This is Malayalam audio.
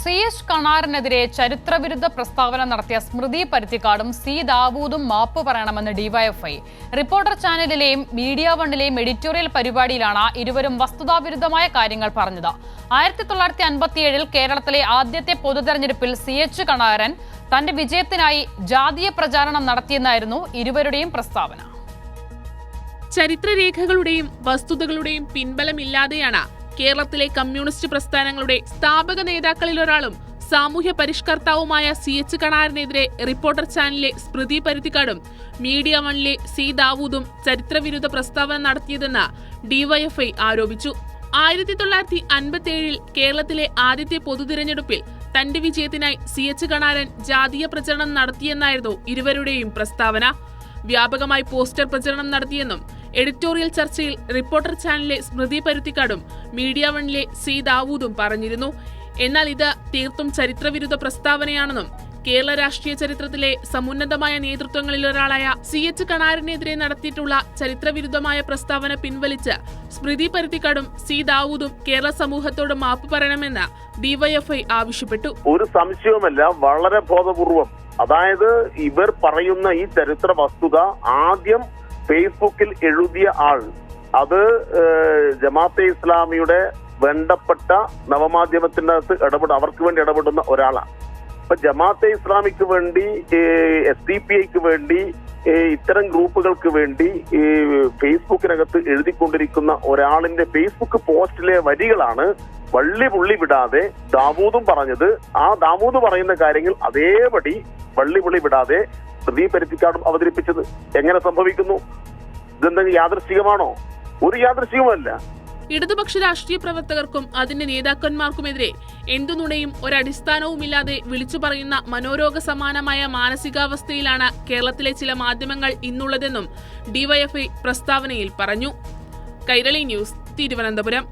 സി എസ് കണാറിനെതിരെ ചരിത്രവിരുദ്ധ പ്രസ്താവന നടത്തിയ സ്മൃതി പരുത്തിക്കാടും സി ദാവൂദും മാപ്പ് പറയണമെന്ന് ഡിവൈഎഫ്ഐ. റിപ്പോർട്ടർ ചാനലിലെയും മീഡിയ വണ്ണിലെയും എഡിറ്റോറിയൽ പരിപാടിയിലാണ് ഇരുവരും വസ്തുതാവിരുദ്ധമായ കാര്യങ്ങൾ പറഞ്ഞത്. ആയിരത്തി തൊള്ളായിരത്തി അൻപത്തിയേഴിൽ കേരളത്തിലെ ആദ്യത്തെ പൊതുതെരഞ്ഞെടുപ്പിൽ സി എച്ച് കണാരൻ തന്റെ വിജയത്തിനായി ജാതീയ പ്രചാരണം നടത്തിയെന്നായിരുന്നു ഇരുവരുടെയും പ്രസ്താവന. ചരിത്രരേഖകളുടെയും വസ്തുതകളുടെയും പിൻബലമില്ലാതെയാണ് കേരളത്തിലെ കമ്മ്യൂണിസ്റ്റ് പ്രസ്ഥാനങ്ങളുടെ സ്ഥാപക നേതാക്കളിൽ ഒരാളും സാമൂഹ്യ പരിഷ്കർത്താവുമായ സി എച്ച് കണാറിനെതിരെ റിപ്പോർട്ടർ ചാനലിലെ സ്മൃതി പരുത്തിക്കാടും മീഡിയ വണിലെ സി ദാവൂദും ചരിത്രവിരുദ്ധ പ്രസ്താവന നടത്തിയതെന്ന് ഡിവൈഎഫ്ഐ ആരോപിച്ചു. ആയിരത്തി തൊള്ളായിരത്തി അൻപത്തിയേഴിൽ കേരളത്തിലെ ആദ്യത്തെ പൊതുതിരഞ്ഞെടുപ്പിൽ തന്റെ വിജയത്തിനായി സി എച്ച് കണാരൻ ജാതീയ പ്രചരണം നടത്തിയെന്നായിരുന്നു ഇരുവരുടെയും പ്രസ്താവന. വ്യാപകമായി പോസ്റ്റർ പ്രചരണം നടത്തിയെന്നും എഡിറ്റോറിയൽ ചർച്ചയിൽ റിപ്പോർട്ടർ ചാനലിലെ സ്മൃതി പരുത്തിക്കാടും മീഡിയ വണിലെ സി ദാവൂദും പറഞ്ഞിരുന്നു. എന്നാൽ ഇത് തീർത്തും ചരിത്രവിരുദ്ധ പ്രസ്താവനയാണെന്നും കേരള രാഷ്ട്രീയ ചരിത്രത്തിലെ സമുന്നതമായ നേതൃത്വങ്ങളിലൊരാളായ സി എച്ച് കണാരനെതിരെ നടത്തിയിട്ടുള്ള ചരിത്രവിരുദ്ധമായ പ്രസ്താവന പിൻവലിച്ച് സ്മൃതി പരുത്തിക്കാടും സി ദാവൂദും കേരള സമൂഹത്തോട് മാപ്പ് പറയണമെന്ന് ഡിവൈഎഫ്ഐ ആവശ്യപ്പെട്ടു. ഒരു സംശയവുമല്ല വളരെ ബോധപൂർവം. അതായത് ഇവർ പറയുന്ന ഈ ചരിത്ര വസ്തുത ആദ്യം ഫേസ്ബുക്കിൽ എഴുതിയ ആൾ അത് ജമാഅത്തെ ഇസ്ലാമിയുടെ വേണ്ടപ്പെട്ട നവമാധ്യമത്തിനകത്ത് ഇടപെട അവർക്ക് വേണ്ടി ഇടപെടുന്ന ഒരാളാണ്. ഇപ്പൊ ജമാഅത്തെ ഇസ്ലാമിക്ക് വേണ്ടി എസ് ഡി പി ഐക്ക് വേണ്ടി ഇത്തരം ഗ്രൂപ്പുകൾക്ക് വേണ്ടി ഈ ഫേസ്ബുക്കിനകത്ത് എഴുതിക്കൊണ്ടിരിക്കുന്ന ഒരാളിന്റെ ഫേസ്ബുക്ക് പോസ്റ്റിലെ വരികളാണ് വള്ളി പുള്ളി വിടാതെ ദാവൂദും പറഞ്ഞത്. ആ ദാവൂദ് പറയുന്ന കാര്യങ്ങൾ അതേപടി വള്ളി പുള്ളി വിടാതെ സ്ത്രീ പരുത്തിക്കാടും അവതരിപ്പിച്ചത് എങ്ങനെ സംഭവിക്കുന്നു? ഇതെന്തെങ്കിലും യാദൃശ്ചികമാണോ? ഒരു യാദൃശ്ചികമല്ല ഇടതുപക്ഷ രാഷ്ട്രീയ പ്രവർത്തകർക്കും അതിന്റെ നേതാക്കന്മാർക്കുമെതിരെ എന്തു നുണയും ഒരടിസ്ഥാനവുമില്ലാതെ വിളിച്ചു പറയുന്ന മനോരോഗ സമാനമായ മാനസികാവസ്ഥയിലാണ് കേരളത്തിലെ ചില മാധ്യമങ്ങൾ ഇന്നുള്ളതെന്നും ഡിവൈഎഫ്ഐ പ്രസ്താവനയിൽ പറഞ്ഞു. കൈരളി ന്യൂസ് തിരുവനന്തപുരം.